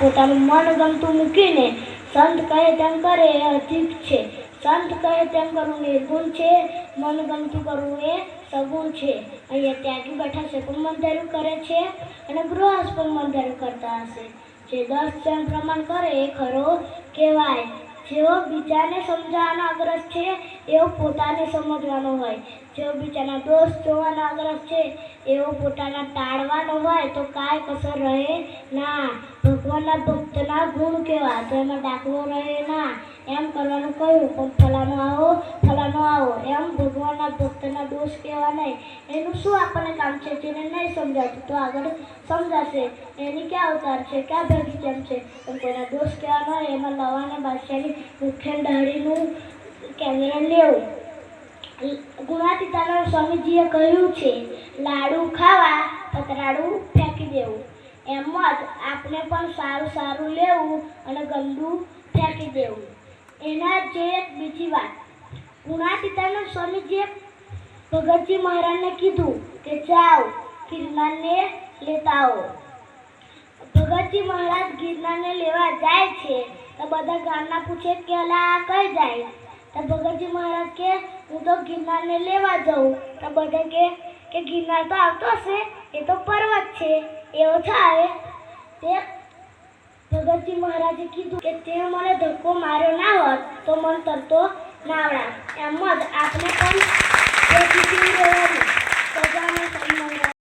પોતાનું મન ગમતું મૂકીને સંત કહે તેમ કરે એ અધિક છે. સંત કહે તેમ કરવું નિર્ગુણ છે, મન ગમતું કરવું એ સગુણ છે. અહીંયા ત્યાગી બેઠા છે પણ મંદિર કરે છે અને ગૃહસ્થ પણ મંદિર કરતા હશે. જે દસ જણ પ્રમાણ કરે એ ખરો કહેવાય. જેઓ બીજાને સમજાવવાનો આગ્રહ છે એવો પોતાને સમજવાનો હોય. જેઓ બીજાના દોષ જોવાનો આગ્રહ છે એવો પોતાના ટાળવાનો હોય તો કાંઈ કસર રહે ના. ભગવાનના ભક્તના ગુણ કેવા? તો એમાં દાખલો રહે ના. એમ કરવાનું કહ્યું, પણ ફલાનો આવો ફલાનો આવો. એમ ભગવાનના ભક્તના દોષ કહેવા નહીં? એનું શું આપણને કામ છે? જેને નહીં સમજાતું તો આગળ સમજાશે. એની ક્યાં અવતાર છે? ક્યાં ભેગી કેમ છે? પણ કોઈના દોષ કહેવાનો હોય, એમાં લવાને બાદશાહની દાઢીનું કેમેરા લેવું. ગુણાતીતાના સ્વામીજીએ કહ્યું છે, લાડુ ખાવા પતરાડું ફેંકી દેવું. એમ જ આપણે પણ સારું સારું લેવું અને ગંદુ ફેંકી દેવું. એના જે બીજી વાત. ગુણાતીતાના સ્વામીજીએ ભગતજી મહારાજને કીધું કે, જાઓ, ગિરનારને લેતા આવો. ભગતજી મહારાજ ગિરનારને લેવા જાય છે તો બધા ગામના પૂછે કે અલા આ કઈ જાય? તો ભગતજી મહારાજ કે, હું તો ગિરનારને લેવા જાઉં. તો બધા કે કે ગિરનાર તો આવતો હશે, એ તો પર્વત છે, એવો થાય. તે ભગતજી મહારાજે કીધું કે તે મને ધક્કો માર્યો ના હોત તો મને તરતો નાવડા એમ જ આપણે પણ